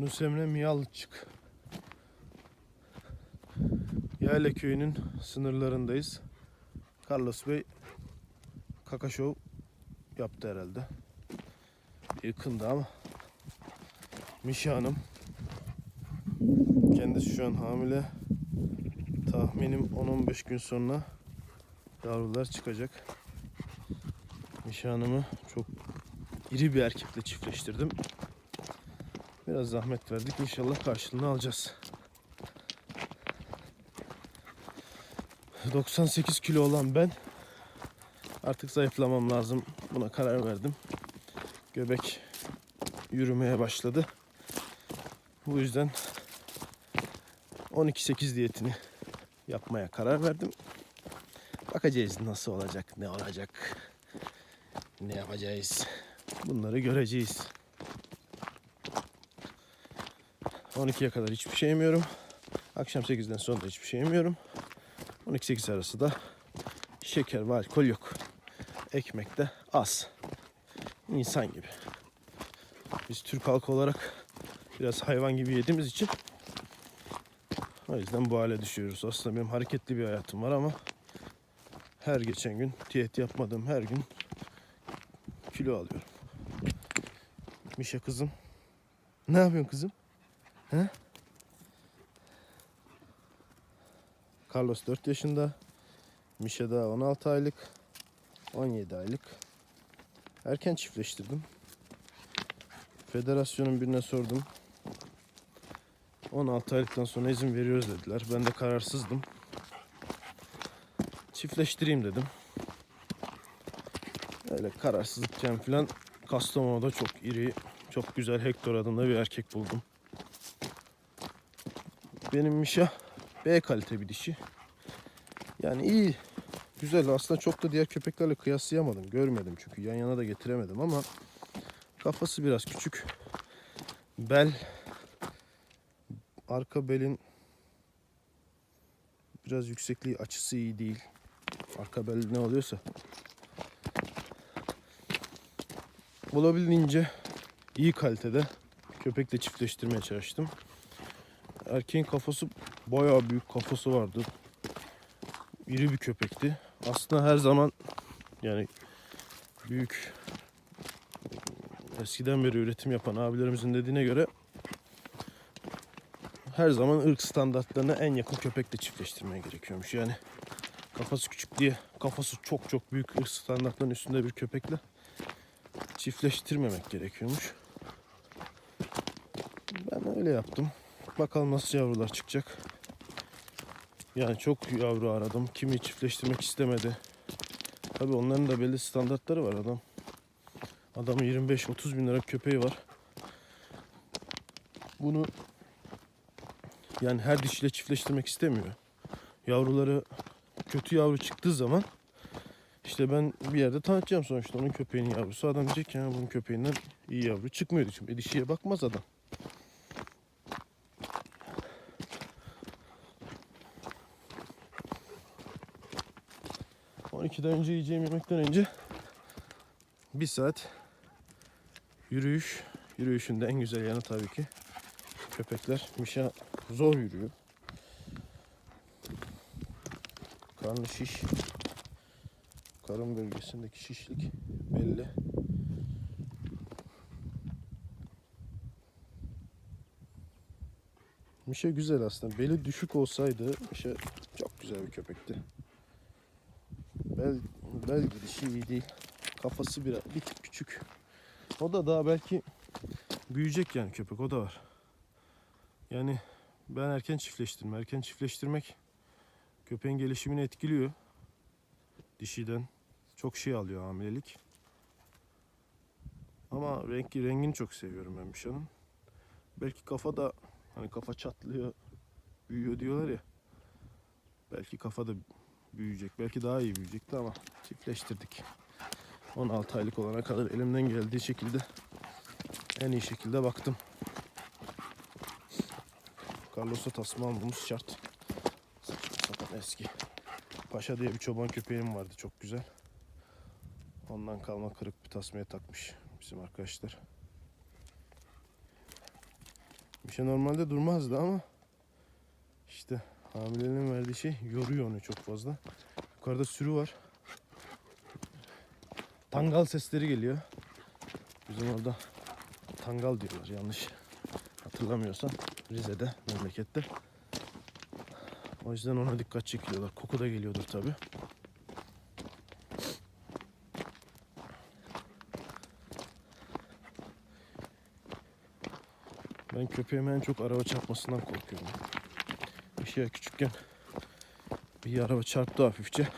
Yunus Emre Miyalıçık. Yayla köyünün sınırlarındayız. Carlos Bey kaka şov yaptı herhalde. Yakındı ama. Mişa Hanım. Kendisi şu an hamile. Tahminim 10-15 gün sonra yavrular çıkacak. Mişa Hanım'ı çok iri bir erkekle çiftleştirdim. Biraz zahmet verdik. İnşallah karşılığını alacağız. 98 kilo olan ben artık zayıflamam lazım. Buna karar verdim. Göbek yürümeye başladı. Bu yüzden 12-8 diyetini yapmaya karar verdim. Bakacağız nasıl olacak, ne olacak, ne yapacağız. Bunları göreceğiz. 12'ye kadar hiçbir şey yemiyorum. Akşam 8'den sonra da hiçbir şey yemiyorum. 12-8 arası da şeker ve alkol yok. Ekmek de az. İnsan gibi. Biz Türk halkı olarak biraz hayvan gibi yediğimiz için o yüzden bu hale düşüyoruz. Aslında benim hareketli bir hayatım var ama her geçen gün diyet yapmadığım her gün kilo alıyorum. Mişe kızım. Ne yapıyorsun kızım? He? Carlos 4 yaşında. Mişe daha 16 aylık. 17 aylık. Erken çiftleştirdim. Federasyonun birine sordum. 16 aylıktan sonra izin veriyoruz dediler. Ben de kararsızdım. Çiftleştireyim dedim. Öyle kararsızlıkken falan Kastamonu'da çok iri, çok güzel Hector adında bir erkek buldum. Benim Mişa B kalite bir dişi. Yani iyi, güzel. Aslında çok da diğer köpeklerle kıyaslayamadım. Görmedim çünkü yan yana da getiremedim ama kafası biraz küçük. Bel, arka belin biraz yüksekliği açısı iyi değil. Arka bel ne oluyorsa. Olabildiğince iyi kalitede köpekle çiftleştirmeye çalıştım. Erkeğin kafası bayağı büyük kafası vardı. İri bir köpekti. Aslında her zaman yani büyük eskiden beri üretim yapan abilerimizin dediğine göre her zaman ırk standartlarına en yakın köpekle çiftleştirmeye gerekiyormuş. Yani kafası küçük diye kafası çok çok büyük ırk standartlarının üstünde bir köpekle çiftleştirmemek gerekiyormuş. Ben öyle yaptım. Bakalım nasıl yavrular çıkacak. Yani çok yavru aradım. Kimi çiftleştirmek istemedi. Tabii onların da belli standartları var adam. Adamın 25-30 bin lira köpeği var. Bunu yani her dişiyle çiftleştirmek istemiyor. Yavruları kötü yavru çıktığı zaman işte ben bir yerde tanıtacağım sonuçta onun köpeğinin yavrusu. Adam diyecek ki "Ya bunun köpeğinden iyi yavru çıkmıyor. Çünkü dişiye bakmaz adam. 12'den önce yiyeceğim yemekten önce bir saat yürüyüş. Yürüyüşün de en güzel yanı tabii ki köpekler. Mişa zor yürüyor. Karnı şiş. Karın bölgesindeki şişlik belli. Mişa güzel aslında. Beli düşük olsaydı Mişa çok güzel bir köpekti. Bel, bel gidişi iyi değil. Kafası biraz bir tık küçük. O da daha belki büyüyecek yani köpek o da var. Yani ben erken çiftleştirme. Erken çiftleştirmek köpeğin gelişimini etkiliyor. Dişiden çok şey alıyor hamilelik. Ama rengi rengini çok seviyorum ben Mişa'nın. Belki kafa da hani kafa çatlıyor, büyüyor diyorlar ya. Belki kafa da büyüyecek. Belki daha iyi büyüyecekti ama çiftleştirdik. 16 aylık olana kadar elimden geldiği şekilde en iyi şekilde baktım. Carlos'a tasma almamız şart. Sapan eski. Paşa diye bir çoban köpeğim vardı çok güzel. Ondan kalma kırık bir tasmaya takmış bizim arkadaşlar. İşte normalde durmazdı ama hamileliğin verdiği şey yoruyor onu çok fazla. Yukarıda sürü var. Tangal sesleri geliyor. Bizim orada tangal diyorlar yanlış hatırlamıyorsam Rize'de memlekette. O yüzden ona dikkat çekiyorlar. Koku da geliyordur tabi. Ben köpeğime en çok araba çarpmasından korkuyorum. Bir şey küçükken bir araba çarptı hafifçe.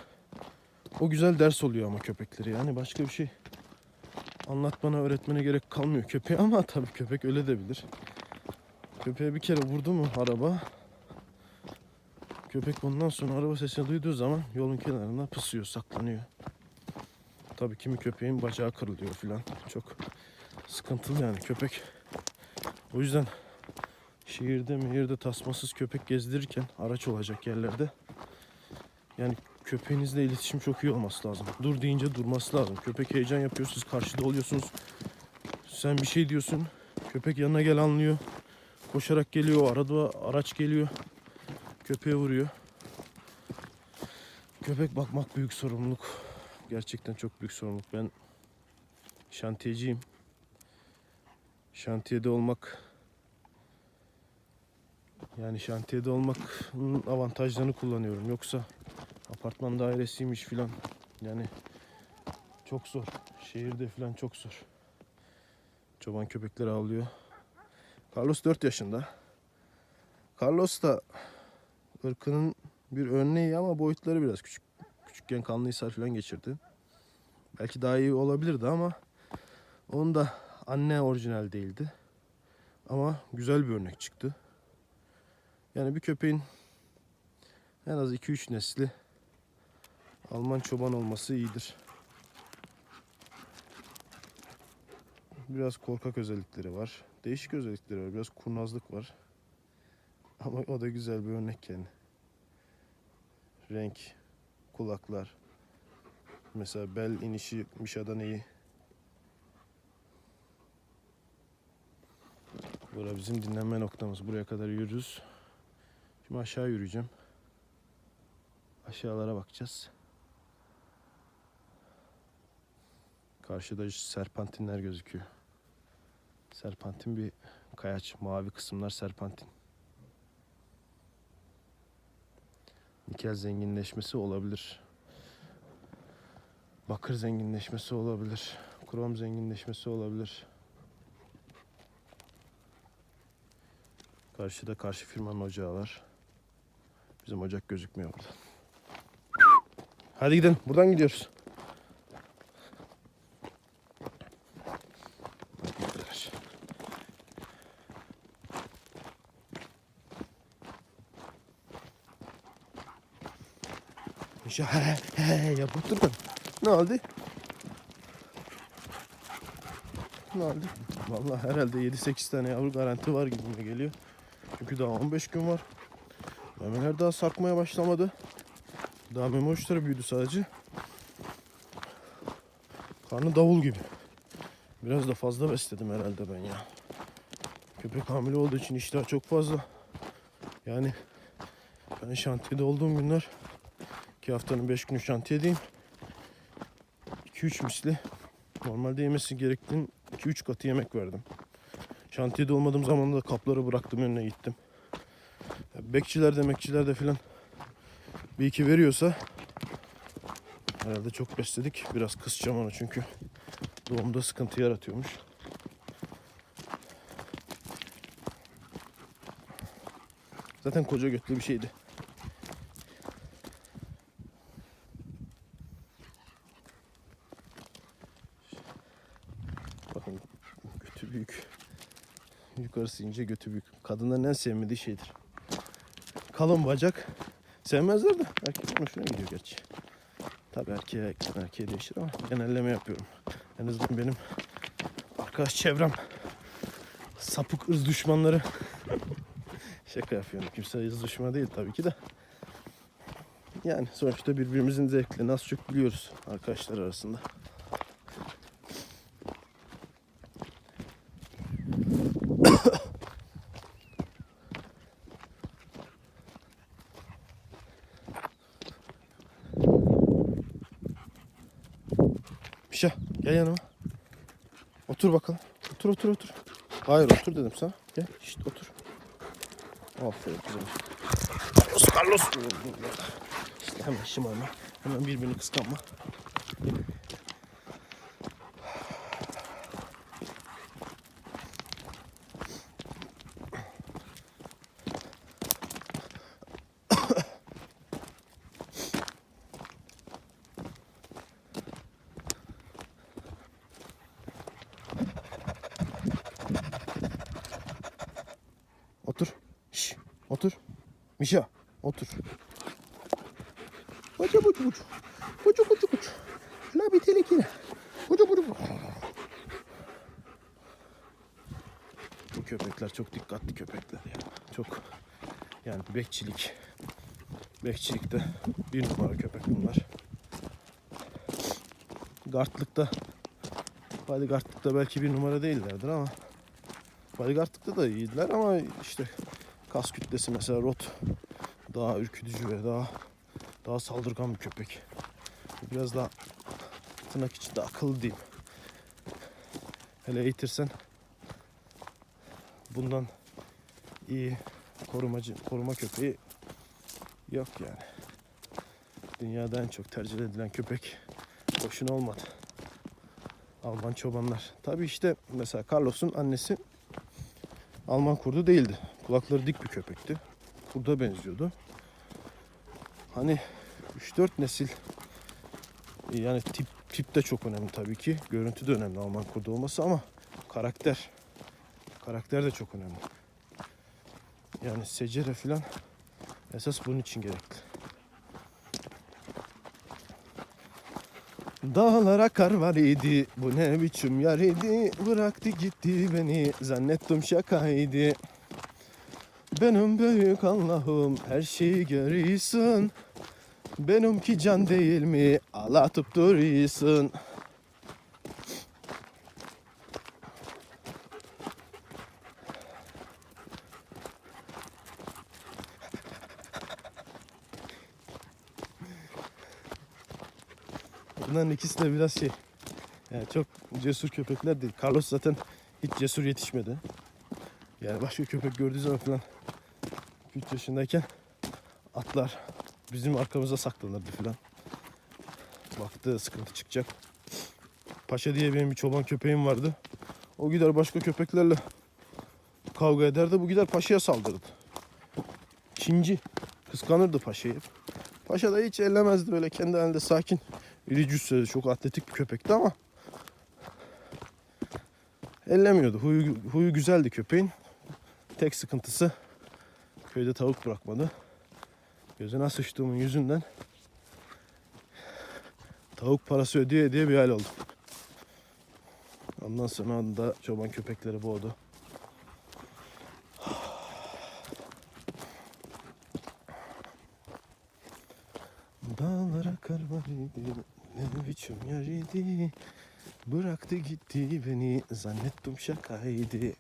O güzel ders oluyor ama köpekleri yani başka bir şey anlatmana öğretmene gerek kalmıyor köpeğe ama tabii köpek öyle de bilir. Köpeğe bir kere vurdu mu araba köpek bundan sonra araba sesini duyduğu zaman yolun kenarında pısıyor saklanıyor. Tabii kimi köpeğin bacağı kırılıyor filan çok sıkıntılı yani köpek. O yüzden şehirde mehirde tasmasız köpek gezdirirken araç olacak yerlerde yani köpeğinizle iletişim çok iyi olması lazım. Dur deyince durması lazım. Köpek heyecan yapıyor, siz karşıda oluyorsunuz. Sen bir şey diyorsun, köpek yanına gel anlıyor. Koşarak geliyor, arada araç geliyor. Köpeğe vuruyor. Köpek bakmak büyük sorumluluk. Gerçekten çok büyük sorumluluk. Ben şantiyeciyim. Şantiyede olmak yani şantiyede olmanın avantajlarını kullanıyorum. Yoksa apartman dairesiymiş filan. Yani çok zor. Şehirde filan çok zor. Çoban köpekler avlıyor. Carlos 4 yaşında. Carlos da ırkının bir örneği ama boyutları biraz küçük. Küçükken kanlı falan geçirdi. Belki daha iyi olabilirdi ama onun da anne orijinal değildi. Ama güzel bir örnek çıktı. Yani bir köpeğin en az 2-3 nesli Alman çoban olması iyidir. Biraz korkak özellikleri var. Değişik özellikleri var. Biraz kurnazlık var. Ama o da güzel bir örnek yani. Renk, kulaklar. Mesela bel inişi Mişa'dan iyi. Burası bizim dinlenme noktamız. Buraya kadar yürürüz. Şimdi aşağı yürüyeceğim. Aşağılara bakacağız. Karşıda serpantinler gözüküyor. Serpantin bir kayaç. Mavi kısımlar serpantin. Nikel zenginleşmesi olabilir. Bakır zenginleşmesi olabilir. Krom zenginleşmesi olabilir. Karşıda karşı firmanın ocağı var. Bizim ocak gözükmüyor burada. Hadi gidelim. Buradan gidiyoruz. He yapıp durma. Ne oldu? Ne oldu? Vallahi herhalde 7-8 tane yavru garanti var gibi geliyor. Çünkü daha 15 gün var. Memeler daha sarkmaya başlamadı. Daha meme büyüdü sadece. Karnı davul gibi. Biraz da fazla besledim herhalde ben ya. Köpek hamile olduğu için iştah çok fazla. Yani ben şantiyede olduğum günler iki haftanın beş günü şantiyedeyim. 2-3 misli normalde yemesi gerektiğinin 2-3 katı yemek verdim. Şantiyede olmadığım zaman da kapları bıraktım önüne gittim. Bekçilerde mekçilerde filan bir iki veriyorsa herhalde çok besledik. Biraz kısacağım onu çünkü doğumda sıkıntı yaratıyormuş. Zaten koca götlü bir şeydi. Bakın götü büyük. Yukarısı ince götü büyük. Kadınların en sevmediği şeydir. Kalın bacak. Sevmezler de erkek hoşuna gidiyor gerçi. Tabii erkeğe erkeğe değişir ama genelleme yapıyorum. En azından benim arkadaş çevrem sapık ırz düşmanları şaka yapıyorum. Kimse ırz düşmanı değil tabii ki de. Yani sonuçta birbirimizin zevklerini az çok biliyoruz arkadaşlar arasında. Mişa gel yanıma. Otur bakalım. Otur otur otur. Hayır otur dedim sana. Gel şişt otur. Aferin kızım. Carlos Carlos. İşte hemen şımarma. Hemen birbirini kıskanma. Otur. Şş, otur. Mişa, otur. Bucu bucu bucu. Bucu bucu bucu. La bir tehlikeli. Bucu bucu bucu. Bu köpekler çok dikkatli köpekler ya. Çok yani bekçilik. Bekçilikte bir numara köpek bunlar. Gartlıkta Bodyguardlıkta belki bir numara değillerdir ama Bodyguardlıkta da iyiydiler ama işte kas kütlesi mesela rot daha ürkütücü ve daha daha saldırgan bir köpek. Biraz daha tırnak içinde akıllı diyeyim. Hele eğitirsen bundan iyi korumacı koruma köpeği yok yani. Dünyada en çok tercih edilen köpek boşuna olmadı. Alman çobanlar. Tabii işte mesela Carlos'un annesi Alman kurdu değildi. Kulakları dik bir köpekti. Kurda benziyordu. Hani 3-4 nesil yani tip tip de çok önemli tabii ki. Görüntü de önemli Alman kurdu olması ama karakter karakter de çok önemli. Yani secere filan esas bunun için gerekli. Dağlara kar var idi, bu ne biçim yar idi, bıraktı gitti beni, zannettim şakaydı. Benim büyük Allah'ım her şeyi görüyorsun, benimki can değil mi, ağlatıp duruyorsun. Bunların ikisi de biraz şey. Yani çok cesur köpekler değil. Carlos zaten hiç cesur yetişmedi. Yani başka köpek gördüğü zaman falan 3 yaşındayken atlar bizim arkamıza saklanırdı falan. Baktı sıkıntı çıkacak. Paşa diye benim bir çoban köpeğim vardı. O gider başka köpeklerle kavga ederdi. Bu gider paşaya saldırırdı. Çinci. Kıskanırdı paşayı. Paşa da hiç ellemezdi böyle kendi halinde sakin. İri cüsseli çok atletik bir köpekti ama ellemiyordu. Huyu, huyu güzeldi köpeğin. Tek sıkıntısı köyde tavuk bırakmadı. Gözüne sıçtığımın yüzünden tavuk parası ödeye diye bir hal oldu. Ondan sonra da çoban köpekleri boğdu. Dağlara kar ne biçim yer idi. Bıraktı gitti beni, zannettim şakaydı.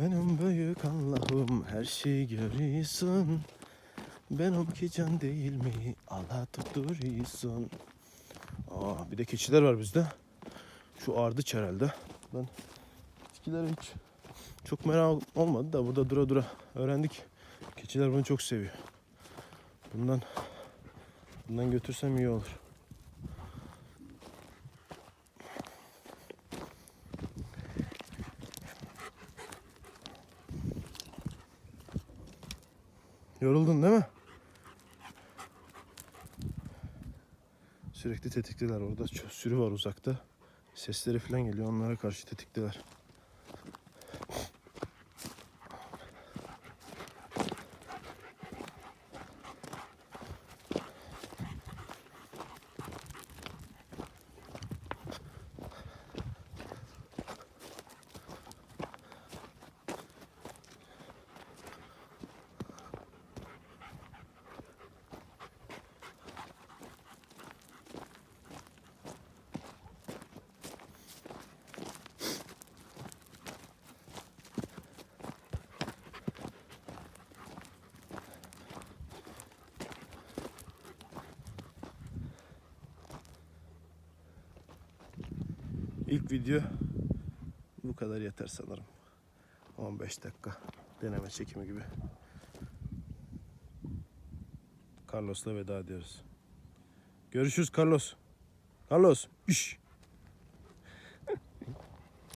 Benim büyük Allah'ım her şeyi görüyorsun. Benimki can değil mi, Allah tutturuyorsun. Aa, bir de keçiler var bizde. Şu ardıç herhalde. Ben keçilere hiç çok merak olmadı da burada dura dura öğrendik. Keçiler bunu çok seviyor. Bundan Bundan götürsem iyi olur. Yoruldun değil mi? Sürekli tetikliler orada. Sürü var uzakta. Sesleri falan geliyor. Onlara karşı tetikliler. İlk video bu kadar yeter sanırım. 15 dakika deneme çekimi gibi. Carlos'la veda ediyoruz. Görüşürüz Carlos. Carlos. Üş.